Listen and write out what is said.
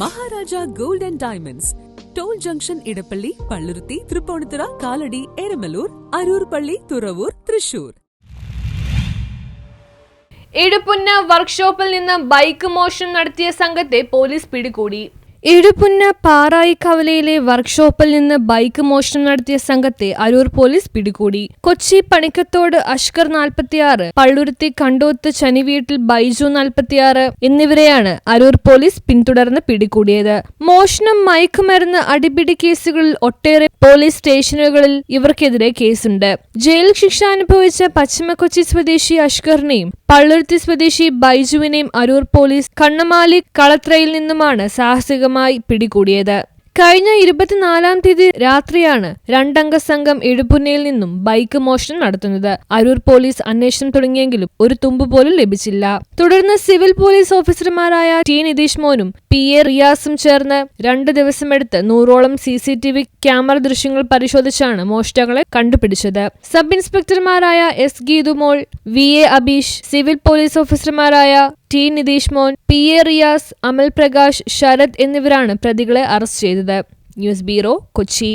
Maharaja gold and diamonds. Toll junction Edappally Palluruthy Thrippunithura Kalady Eramalloor Aroor പള്ളി തുറവൂർ തൃശൂർ. ഇടുപ്പുന്ന വർക്ക്ഷോപ്പിൽ നിന്ന് bike motion നടത്തിയ സംഘത്തെ പോലീസ് പിടികൂടി. ഇടുപ്പുന്ന പാറായി കവലയിലെ വർക്ക്ഷോപ്പിൽ നിന്ന് ബൈക്ക് മോഷണം നടത്തിയ സംഘത്തെ അരൂർ പോലീസ് പിടികൂടി. കൊച്ചി പണിക്കത്തോട് അഷ്കർ നാൽപ്പത്തിയാറ് പള്ളുരുത്തി കണ്ടോത്ത് ചനിവീട്ടിൽ ബൈജു നാൽപ്പത്തിയാറ് എന്നിവരെയാണ് അരൂർ പോലീസ് പിന്തുടർന്ന് പിടികൂടിയത്. മോഷണം മയക്കുമരുന്ന് അടിപിടി കേസുകളിൽ ഒട്ടേറെ പോലീസ് സ്റ്റേഷനുകളിൽ ഇവർക്കെതിരെ കേസുണ്ട്. ജയിൽ ശിക്ഷ അനുഭവിച്ച പശ്ചിമ കൊച്ചി സ്വദേശി അഷ്കറിനെയും പള്ളുരുത്തി സ്വദേശി ബൈജുവിനെയും അരൂർ പോലീസ് കണ്ണമാലി കളത്രയിൽ നിന്നുമാണ് സാഹസികമായി പിടികൂടിയത്. കഴിഞ്ഞ ഇരുപത്തിനാലാം തീയതി രാത്രിയാണ് രണ്ടംഗ സംഘം എഴുപുന്നയിൽ നിന്നും ബൈക്ക് മോഷണം നടത്തുന്നത്. അരൂർ പോലീസ് അന്വേഷണം തുടങ്ങിയെങ്കിലും ഒരു തുമ്പ് പോലും ലഭിച്ചില്ല. തുടർന്ന് സിവിൽ പോലീസ് ഓഫീസർമാരായ ടി നിതീഷ് മോനും പി എ റിയാസും ചേർന്ന് രണ്ട് ദിവസമെടുത്ത് നൂറോളം C C T V camera ദൃശ്യങ്ങൾ പരിശോധിച്ചാണ് മോഷ്ടാക്കളെ കണ്ടുപിടിച്ചത്. Sub ഇൻസ്പെക്ടർമാരായ S Geethumol V A Abeesh civil police ഓഫീസർമാരായ T Nitheesh Mon P A Riyas Amal Prakash Sarath എന്നിവരാണ് പ്രതികളെ അറസ്റ്റ് ചെയ്തത്. News bureau Kochi.